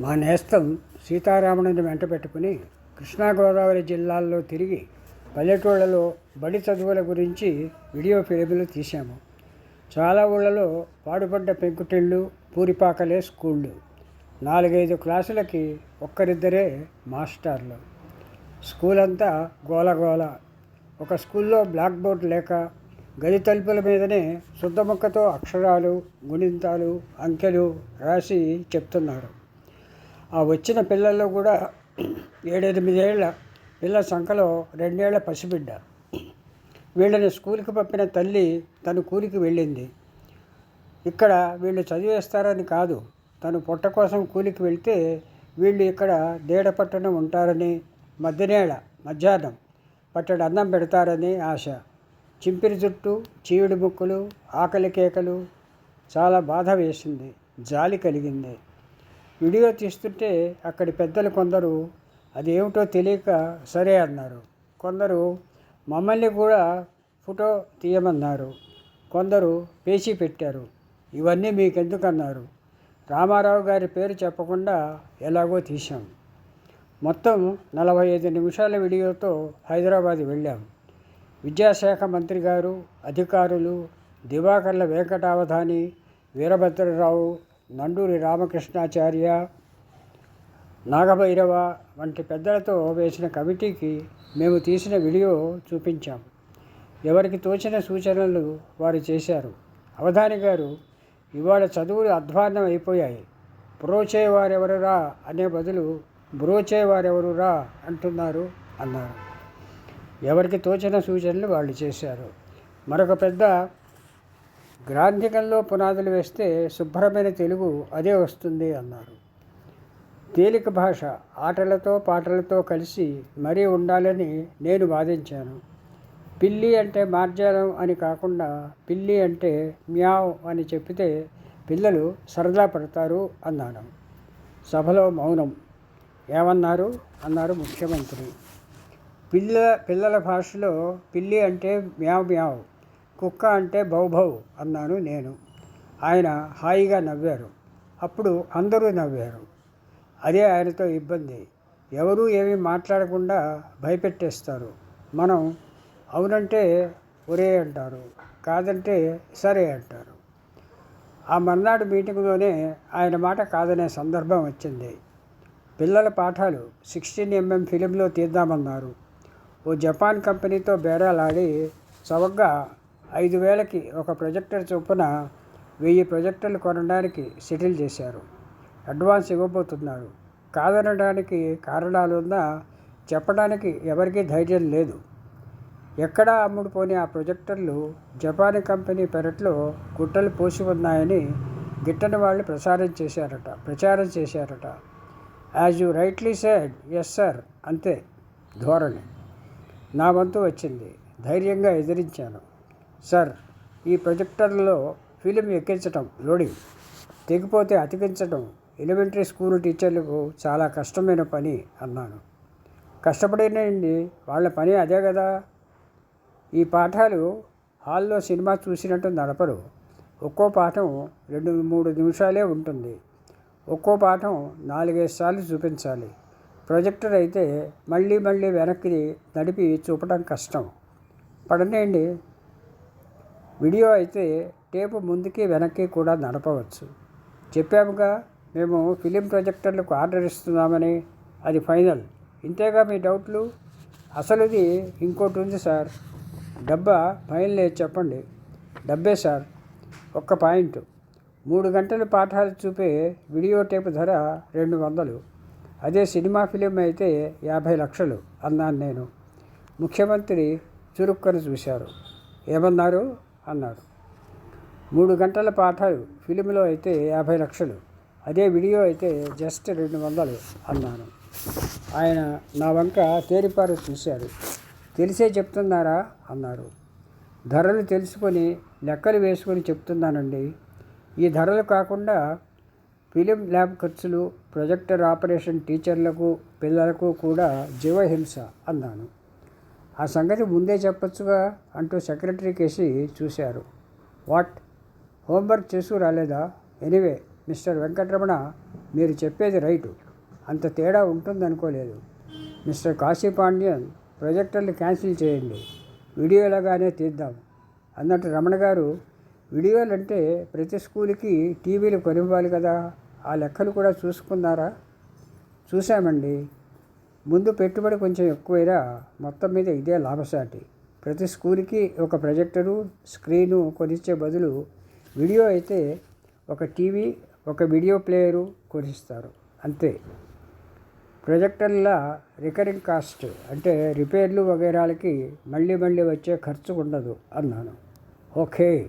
మా నేస్తం సీతారాముడిని వెంట పెట్టుకుని కృష్ణా గోదావరి జిల్లాల్లో తిరిగి పల్లెటూళ్ళలో బడి చదువుల గురించి వీడియో ఫిలిములు తీశాము. చాలా ఊళ్ళలో పాడుపడ్డ పెంకుటిళ్ళు పూరిపాకలే స్కూళ్ళు. నాలుగైదు క్లాసులకి ఒక్కరిద్దరే మాస్టర్లు. స్కూల్ అంతా గోలగోల. ఒక స్కూల్లో బ్లాక్ బోర్డ్ లేక గది తలుపుల మీదనే శుద్ధముక్కతో అక్షరాలు గుణింతాలు అంకెలు రాసి చెప్తున్నారు. ఆ వచ్చిన పిల్లల్లో కూడా ఏడెనిమిదేళ్ళ పిల్ల సంఖలో రెండేళ్ళ పసిబిడ్డ. వీళ్ళని స్కూల్కి పంపిన తల్లి తను కూలికి వెళ్ళింది. ఇక్కడ వీళ్ళు చదివేస్తారని కాదు తను పొట్ట కోసం కూలికి వెళ్తే వీళ్ళు ఇక్కడ దేడ పట్టున ఉంటారని మధ్యనేళ మధ్యాహ్నం పట్టడు అన్నం పెడతారని ఆశ. చింపిరి జుట్టు చీవిడి ముక్కులు ఆకలి కేకలు చాలా బాధ వేసింది జాలి కలిగింది. వీడియో తీస్తుంటే అక్కడి పెద్దలు కొందరు అదేమిటో తెలియక సరే అన్నారు. కొందరు మమ్మల్ని కూడా ఫోటో తీయమన్నారు. కొందరు పేచీ పెట్టారు. ఇవన్నీ మీకు ఎందుకన్నారు రామారావు గారి పేరు చెప్పకుండా ఎలాగో తీశాం. మొత్తం నలభై ఐదు నిమిషాల వీడియోతో హైదరాబాద్ వెళ్ళాం. విద్యాశాఖ మంత్రి గారు అధికారులు దివాకర్ల వెంకటావధాని వీరభద్రరావు నండూరి రామకృష్ణాచార్య నాగభైరవ వంటి పెద్దలతో వేసిన కమిటీకి మేము తీసిన వీడియో చూపించాం. ఎవరికి తోచిన సూచనలు వారు చేశారు. అవధాని గారు ఇవాళ చదువులు అధ్వాన్నం అయిపోయాయి. బ్రోచేవారెవరురా అనే బదులు బ్రోచేవారెవరురా అంటున్నారు అన్నారు. ఎవరికి తోచిన సూచనలు వాళ్ళు చేశారు. మరొక పెద్ద గ్రాంధికంలో పునాదులు వేస్తే శుభ్రమైన తెలుగు అదే వస్తుంది అన్నారు. తేలిక భాష ఆటలతో పాటలతో కలిసి మరీ ఉండాలని నేను వాదించాను. పిల్లి అంటే మార్జాలం అని కాకుండా పిల్లి అంటే మ్యావ్ అని చెప్పితే పిల్లలు సరదా పడతారు అన్నాను. సభలో మౌనం. ఏమన్నారు? అన్నారు ముఖ్యమంత్రి. పిల్ల పిల్లల భాషలో పిల్లి అంటే మ్యావ్ మ్యావ్. కుక్క అంటే భౌభౌ అన్నాను నేను. ఆయన హాయిగా నవ్వారు. అప్పుడు అందరూ నవ్వారు. అదే ఆయనతో ఇబ్బంది. ఎవరూ ఏమీ మాట్లాడకుండా భయపెట్టేస్తారు. మనం అవునంటే ఒరే అంటారు. కాదంటే సరే అంటారు. ఆ మర్నాడు మీటింగ్లోనే ఆయన మాట కాదనే సందర్భం వచ్చింది. పిల్లల పాఠాలు సిక్స్టీన్ ఎంఎం ఫిలింలో తీద్దామన్నారు. ఓ జపాన్ కంపెనీతో బేరాలాడి చవకగా ఐదు వేలకి ఒక ప్రొజెక్టర్ చొప్పున వెయ్యి ప్రొజెక్టర్లు కొనడానికి సెటిల్ చేశారు. అడ్వాన్స్ ఇవ్వబోతున్నారు. కాదనడానికి కారణాలు ఉన్నా చెప్పడానికి ఎవరికీ ధైర్యం లేదు. ఎక్కడా అమ్ముడుపోని ఆ ప్రొజెక్టర్లు జపానీ కంపెనీ పెరట్లో గుట్టలు పోసి ఉన్నాయని గిట్టని వాళ్ళు ప్రసారం చేశారట ప్రచారం చేశారట. As you rightly said yes sir అంతే ధోరణి. నా వంతు వచ్చింది. ధైర్యంగా ఎదిరించాను. సార్ ఈ ప్రొజెక్టర్లో ఫిలిం ఎక్కించటం లోడింగ్ తెగిపోతే అతికించటం ఎలిమెంటరీ స్కూల్ టీచర్లకు చాలా కష్టమైన పని అన్నాను. కష్టపడినండి వాళ్ళ పని అదే కదా. ఈ పాఠాలు హాల్లో సినిమా చూసినట్టు నడపరు. ఒక్కో పాఠం రెండు మూడు నిమిషాలే ఉంటుంది. ఒక్కో పాఠం నాలుగైదు సార్లు చూపించాలి. ప్రొజెక్టర్ అయితే మళ్ళీ మళ్ళీ వెనక్కి నడిపి చూపడం కష్టం. పడనేయండి వీడియో అయితే టేపు ముందుకి వెనక్కి కూడా నడపవచ్చు. చెప్పాముగా మేము ఫిలిం ప్రొజెక్టర్లకు ఆర్డర్ ఇస్తున్నామని. అది ఫైనల్. ఇంతేగా మీ డౌట్లు? అసలుది ఇంకోటి ఉంది సార్. డబ్బా ఫైనల్ లేదు చెప్పండి. డబ్బే సార్. ఒక్క పాయింట్. మూడు గంటలు పాఠాలు చూపే వీడియో టేప్ ధర రెండు వందలు. అదే సినిమా ఫిలిం అయితే యాభై లక్షలు అన్నాను నేను. ముఖ్యమంత్రి చురుక్కని చూశారు. ఏమన్నారు? అన్నారు మూడు గంటల పాఠాలు ఫిలింలో అయితే యాభై లక్షలు. అదే వీడియో అయితే జస్ట్ రెండు వందలు అన్నాను. ఆయన నా వంక తేరిపారు చూశారు తెలిసే చెప్తున్నారా? అన్నారు ధరలు తెలుసుకొని లెక్కలు వేసుకొని చెప్తున్నానండి. ఈ ధరలు కాకుండా ఫిలిం ల్యాబ్ ఖర్చులు ప్రొజెక్టర్ ఆపరేషన్ టీచర్లకు పిల్లలకు కూడా జీవహింస అన్నాను. ఆ సంగతి ముందే చెప్పొచ్చుగా అంటూ సెక్రటరీ కేసి చూశారు. వాట్? హోంవర్క్ చేసు రాలేదా? ఎనీవే మిస్టర్ వెంకటరమణ మీరు చెప్పేది రైటు. అంత తేడా ఉంటుందనుకోలేదు. మిస్టర్ కాశీ పాండ్యన్ ప్రొజెక్టర్లు క్యాన్సిల్ చేయండి. వీడియోలాగానే తీద్దాం. అన్నట్టు రమణ గారు వీడియోలు అంటే ప్రతి స్కూల్కి టీవీలు కొనివ్వాలి కదా? ఆ లెక్కలు కూడా చూసుకున్నారా? చూసామండి ముందు పెట్టుబడి కొంచెం ఎక్కువైనా మొత్తం మీద ఇదే లాభసాటి. ప్రతి స్కూల్కి ఒక ప్రొజెక్టరు స్క్రీను కొనిచ్చే బదులు వీడియో అయితే ఒక టీవీ ఒక వీడియో ప్లేయరు కొనిస్తారు. అంతే. ప్రొజెక్టర్ల రికరింగ్ కాస్ట్ అంటే రిపేర్లు వగైరాలకి మళ్ళీ మళ్ళీ వచ్చే ఖర్చు ఉండదు అన్నాను. ఓకే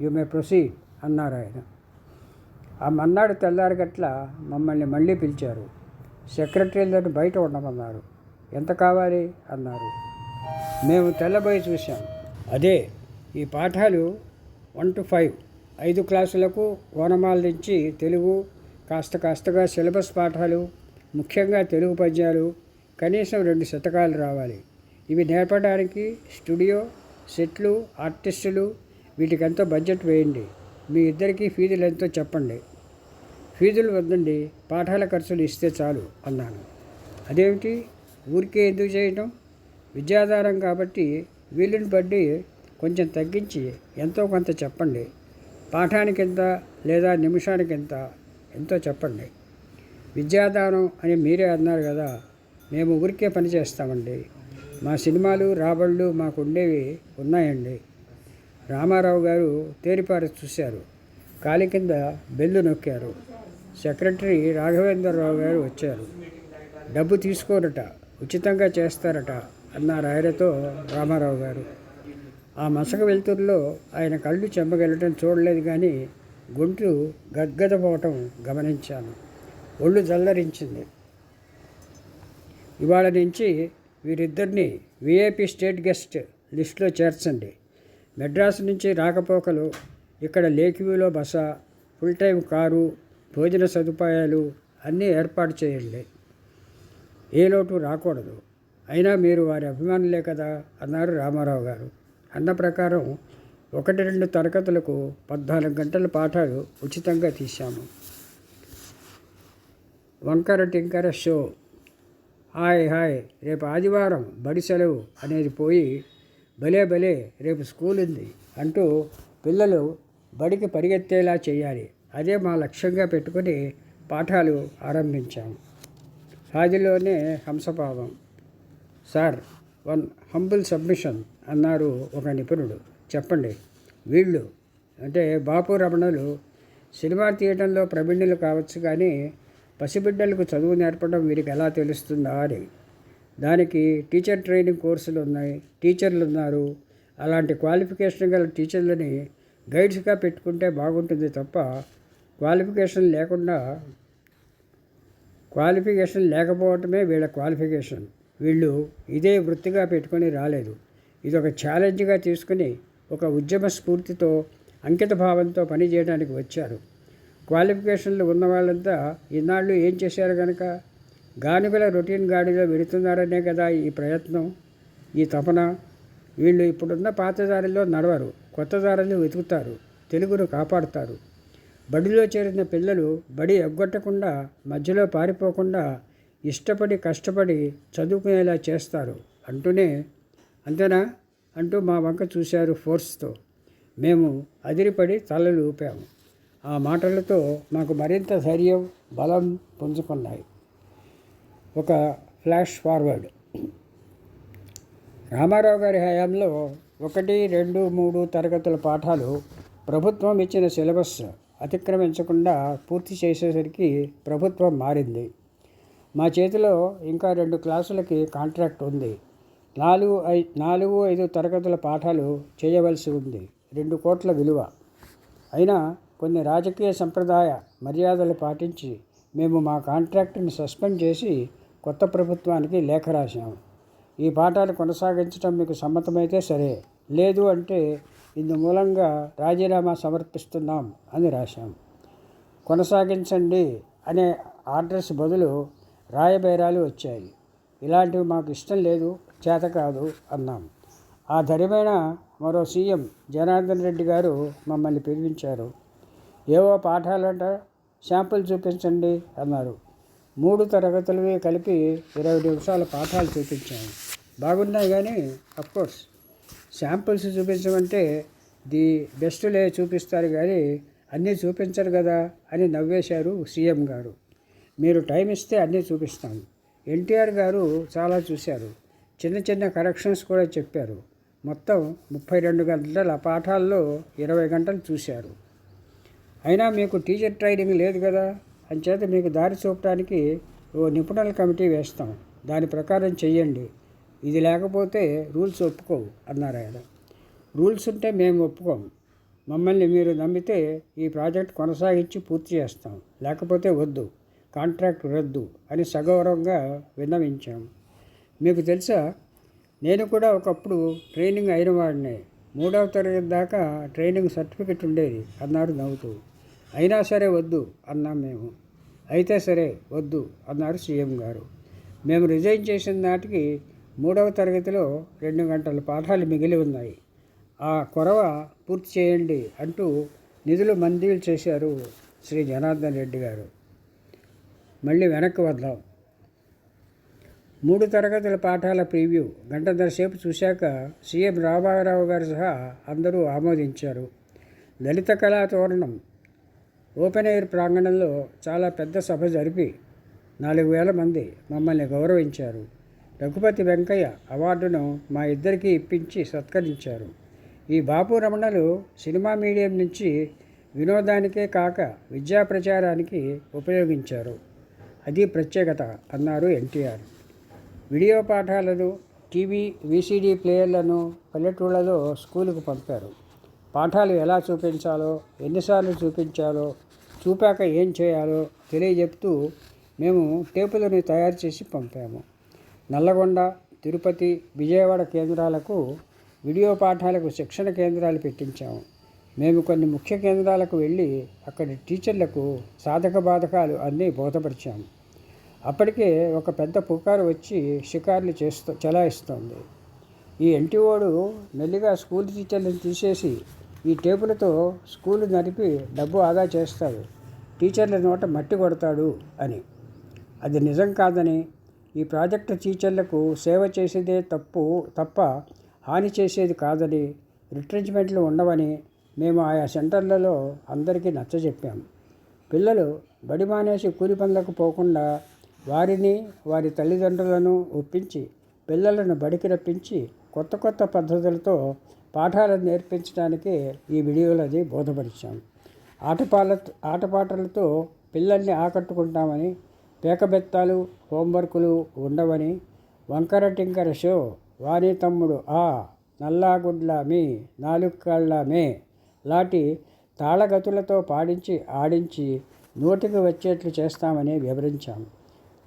యు మే ప్రొసీడ్ అన్నారు ఆయన. ఆ మన్నాడు తెల్లారి గట్ల మమ్మల్ని మళ్ళీ పిలిచారు. సెక్రటరీలను బయట ఉండమన్నారు. ఎంత కావాలి? అన్నారు. మేము తెల్లబోయి చూసాం అదే ఈ పాఠాలు వన్ టు ఫైవ్ ఐదు క్లాసులకు ఓనమాల నుంచి తెలుగు కాస్త కాస్తగా సిలబస్ పాఠాలు ముఖ్యంగా తెలుగు పద్యాలు కనీసం రెండు శతకాలు రావాలి. ఇవి నేర్పడానికి స్టూడియో సెట్లు ఆర్టిస్టులు వీటికి ఎంతో బడ్జెట్ వేయండి. మీ ఇద్దరికీ ఫీజులు ఎంతో చెప్పండి. ఫీజులు వద్దండి పాఠాల ఖర్చులు ఇస్తే చాలు అన్నాను. అదేమిటి? ఊరికే ఎందుకు చేయటం? విద్యాధారం కాబట్టి వీలుని బట్టి కొంచెం తగ్గించి ఎంతో కొంత చెప్పండి. పాఠానికి ఎంత లేదా నిమిషానికి ఎంత ఎంతో చెప్పండి. విద్యాదానం అని మీరే అన్నారు కదా మేము ఊరికే పని చేస్తామండి. మా సినిమాలు రాబళ్ళు మాకు ఉండేవి ఉన్నాయండి. రామారావు గారు తేరిపారి చూశారు. కాలి కింద బెల్లు నొక్కారు. సెక్రటరీ రాఘవేంద్రరావు గారు వచ్చారు. డబ్బు తీసుకోరట ఉచితంగా చేస్తారట అన్నారు ఆయనతో రామారావు గారు. ఆ మసక వెలుతురులో ఆయన కళ్ళు చెమ్మగలటం చూడలేదు కానీ గొంతు గద్గదపోవటం గమనించాను. ఒళ్ళు జల్లరించింది. ఇవాళ నుంచి వీరిద్దరిని విఐపి స్టేట్ గెస్ట్ లిస్టులో చేర్చండి. మెడ్రాస్ నుంచి రాకపోకలు ఇక్కడ లేక్వ్యూలో బస ఫుల్ టైం కారు భోజన సదుపాయాలు అన్నీ ఏర్పాటు చేయండి. ఏ లోటు రాకూడదు. అయినా మీరు వారి అభిమానులే కదా అన్నారు రామారావు గారు. అన్న ప్రకారం ఒకటి రెండు తరగతులకు పద్నాలుగు గంటల పాఠాలు ఉచితంగా తీశాము. వంకర టింకర షో. Hi hi. రేపు ఆదివారం బడి సెలవు అనేది పోయి భలే భలే రేపు స్కూల్ ఉంది అంటూ పిల్లలు బడికి పరిగెత్తేలా చేయాలి. అదే మా లక్ష్యంగా పెట్టుకుని పాఠాలు ఆరంభించాము సాదిలోనే హంసపాదం సార్ వన్ హంబుల్ సబ్మిషన్ అన్నారు ఒక నిపుణుడు. చెప్పండి. వీళ్ళు అంటే బాపు రమణులు సినిమా తీయడంలో ప్రవీణులు కావచ్చు కానీ పసిబిడ్డలకు చదువు నేర్పడం వీరికి ఎలా తెలుస్తుందా అని. దానికి టీచర్ ట్రైనింగ్ కోర్సులు ఉన్నాయి టీచర్లు ఉన్నారు. అలాంటి క్వాలిఫికేషన్ గల టీచర్లని గైడ్స్గా పెట్టుకుంటే బాగుంటుంది తప్ప క్వాలిఫికేషన్ లేకుండా క్వాలిఫికేషన్ లేకపోవటమే వీళ్ళ క్వాలిఫికేషన్. వీళ్ళు ఇదే వృత్తిగా పెట్టుకొని రాలేదు. ఇది ఒక ఛాలెంజ్గా తీసుకుని ఒక ఉద్యమ స్ఫూర్తితో అంకిత భావంతో పనిచేయడానికి వచ్చారు. క్వాలిఫికేషన్లు ఉన్న వాళ్ళంతా ఇన్నాళ్ళు ఏం చేశారు కనుక గానుగల రొటీన్ గాడిలో వెళుతున్నారనే కదా ఈ ప్రయత్నం ఈ తపన. వీళ్ళు ఇప్పుడున్న పాతదారిలో నడవరు కొత్త దారిలో వెతుకుతారు తెలుగును కాపాడుతారు. బడిలో చేరిన పిల్లలు బడి ఎగ్గొట్టకుండా మధ్యలో పారిపోకుండా ఇష్టపడి కష్టపడి చదువుకునేలా చేస్తారు అంటూనే అంతేనా? అంటూ మా వంక చూశారు ఫోర్స్తో. మేము అదిరిపడి తలలు ఊపాము. ఆ మాటలతో మాకు మరింత ధైర్యం బలం పుంజుకున్నాయి. ఒక ఫ్లాష్ ఫార్వర్డ్. రామారావు గారి హయాంలో ఒకటి రెండు మూడు తరగతుల పాఠాలు ప్రభుత్వం ఇచ్చిన సిలబస్ అతిక్రమించకుండా పూర్తి చేసేసరికి ప్రభుత్వం మారింది. మా చేతిలో ఇంకా రెండు క్లాసులకి కాంట్రాక్ట్ ఉంది. నాలుగు ఐ నాలుగు ఐదు తరగతుల పాఠాలు చేయవలసి ఉంది. రెండు కోట్ల విలువ. అయినా కొన్ని రాజకీయ సంప్రదాయ మర్యాదలు పాటించి మేము మా కాంట్రాక్టును సస్పెండ్ చేసి కొత్త ప్రభుత్వానికి లేఖ రాశాము ఈ పాఠాలు కొనసాగించడం మీకు సమ్మతమైతే సరే. లేదు అంటే ఇందు మూలంగా రాజీనామా సమర్పిస్తున్నాం అని రాశాం. కొనసాగించండి అనే ఆర్డర్స్ బదులు రాయబేరాలు వచ్చాయి. ఇలాంటివి మాకు ఇష్టం లేదు చేత కాదు అన్నాం. ఆ ధరిమైన మరో సీఎం జనార్దన్ రెడ్డి గారు మమ్మల్ని పిలిపించారు. ఏవో పాఠాలంట శాంపుల్ చూపించండి అన్నారు. మూడు తరగతులవి కలిపి ఇరవై నిమిషాల పాఠాలు చూపించాము బాగున్నాయి కానీ అఫ్కోర్స్ శాంపుల్స్ చూపించమంటే ది బెస్ట్లే చూపిస్తారు కానీ అన్నీ చూపించరు కదా అని నవ్వేశారు సీఎం గారు. మీరు టైం ఇస్తే అన్నీ చూపిస్తాం. ఎన్టీఆర్ గారు చాలా చూశారు. చిన్న చిన్న కరెక్షన్స్ కూడా చెప్పారు. మొత్తం ముప్పై రెండు గంటల పాఠాల్లో ఇరవై గంటలు చూశారు. అయినా మీకు టీచర్ ట్రైనింగ్ లేదు కదా? అంచేత మీకు దారి చూపడానికి ఓ నిపుణుల కమిటీ వేస్తాం. దాని ప్రకారం చెయ్యండి. ఇది లేకపోతే రూల్స్ ఒప్పుకోవు అన్నారు ఆయన. రూల్స్ ఉంటే మేము ఒప్పుకోం. మమ్మల్ని మీరు నమ్మితే ఈ ప్రాజెక్ట్ కొనసాగించి పూర్తి చేస్తాం. లేకపోతే వద్దు కాంట్రాక్ట్ రద్దు అని సగౌరవంగా విన్నవించాం. మీకు తెలుసా నేను కూడా ఒకప్పుడు ట్రైనింగ్ అయిన వాడినే. మూడవ తరగతి దాకా ట్రైనింగ్ సర్టిఫికెట్ ఉండేది అన్నారు నవ్వుతూ. అయినా సరే వద్దు అన్నాం మేము. అయితే సరే వద్దు అన్నారు సీఎం గారు. మేము రిజైన్ చేసిన నాటికి మూడవ తరగతిలో రెండు గంటల పాఠాలు మిగిలి ఉన్నాయి. ఆ కొరవ పూర్తి చేయండి అంటూ నిధులు మంజూరు చేశారు శ్రీ జనార్దన్ రెడ్డి గారు. మళ్ళీ వెనక్కి వద్దాం. మూడు తరగతుల పాఠాల ప్రివ్యూ గంటన్నర సేపు చూశాక సీఎం రామారావు గారు సహా అందరూ ఆమోదించారు. లలిత కళా తోరణం ఓపెన్ ఎయిర్ ప్రాంగణంలో చాలా పెద్ద సభ జరిపి నాలుగు వేల మంది మమ్మల్ని గౌరవించారు. రఘుపతి వెంకయ్య అవార్డును మా ఇద్దరికీ ఇప్పించి సత్కరించారు. ఈ బాపు రమణలు సినిమా మీడియం నుంచి వినోదానికే కాక విద్యా ప్రచారానికి ఉపయోగించారు. అది ప్రత్యేకత అన్నారు ఎన్టీఆర్. వీడియో పాఠాలను టీవీ వీసీడీ ప్లేయర్లను పల్లెటూళ్ళలో స్కూలుకు పంపారు. పాఠాలు ఎలా చూపించాలో ఎన్నిసార్లు చూపించాలో చూపాక ఏం చేయాలో తెలియజెప్తూ మేము టేపులను తయారు చేసి పంపాము. నల్లగొండ తిరుపతి విజయవాడ కేంద్రాలకు వీడియో పాఠాలకు శిక్షణ కేంద్రాలు పెట్టించాము. మేము కొన్ని ముఖ్య కేంద్రాలకు వెళ్ళి అక్కడి టీచర్లకు సాధక బాధకాలు అన్నీ బోధపరిచాము. అప్పటికే ఒక పెద్ద పుకారు వచ్చి షికార్లు చేస్తూ చలాయిస్తోంది. ఈ ఎన్టీఓడు మెల్లిగా స్కూల్ టీచర్లను తీసేసి ఈ టేపులతో స్కూలు నడిపి డబ్బు ఆదా చేస్తాడు. టీచర్ల నోట మట్టి కొడతాడు అని. అది నిజం కాదని ఈ ప్రాజెక్టు టీచర్లకు సేవ చేసేదే తప్పు తప్ప హాని చేసేది కాదని రిట్రెంచ్మెంట్లు ఉండవని మేము ఆయా సెంటర్లలో అందరికీ నచ్చజెప్పాము పిల్లలు బడి మానేసి కూలి పనులకు పోకుండా వారిని వారి తల్లిదండ్రులను ఒప్పించి పిల్లలను బడికి రప్పించి కొత్త కొత్త పద్ధతులతో పాఠాలను నేర్పించడానికి ఈ వీడియోలది బోధపరిచాం. ఆటపాల ఆటపాటలతో పిల్లల్ని ఆకట్టుకుంటామని పేకబెత్తాలు హోంవర్కులు ఉండవని వంకర టింకర షో. వాణి తమ్ముడు ఆ నల్లాగుడ్ల మీ నాలుగు మే లాంటి తాళగతులతో పాడించి ఆడించి నోటికి వచ్చేట్లు చేస్తామని వివరించాం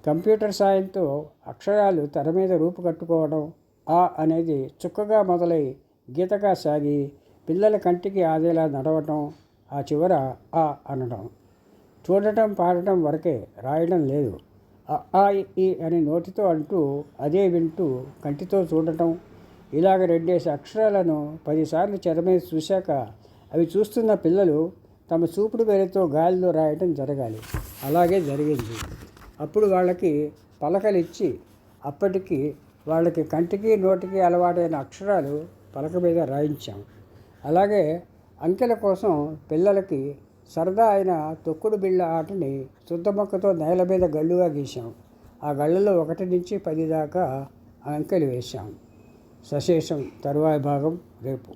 కంప్యూటర్ సాయంతో అక్షరాలు తెర మీద రూపుకట్టుకోవడం ఆ అనేది చుక్కగా మొదలై గీతగా సాగి పిల్లల కంటికి ఆదేలా నడవటం ఆ చివర ఆ అనడం. చూడటం పాడటం వరకే రాయడం లేదు. ఆ ఈ అని నోటితో అంటూ అదే వింటూ కంటితో చూడటం ఇలాగ రెండేసి అక్షరాలను పదిసార్లు చెరమేసి చూశాక అవి చూస్తున్న పిల్లలు తమ చూపుడు వేలతో గాలిలో రాయటం జరగాలి. అలాగే జరిగింది. అప్పుడు వాళ్ళకి పలకలు ఇచ్చి అప్పటికి వాళ్ళకి కంటికి నోటికి అలవాటైన అక్షరాలు పలక మీద రాయించాం. అలాగే అంకెల కోసం పిల్లలకి సరదా అయిన తొక్కుడు బిళ్ళ ఆటని శుద్ధమొక్కతో నేల మీద గళ్ళుగా గీశాం. ఆ గళ్ళలో ఒకటి నుంచి పది దాకా అంకెలు వేశాం. సశేషం తరువాయి భాగం రేపు.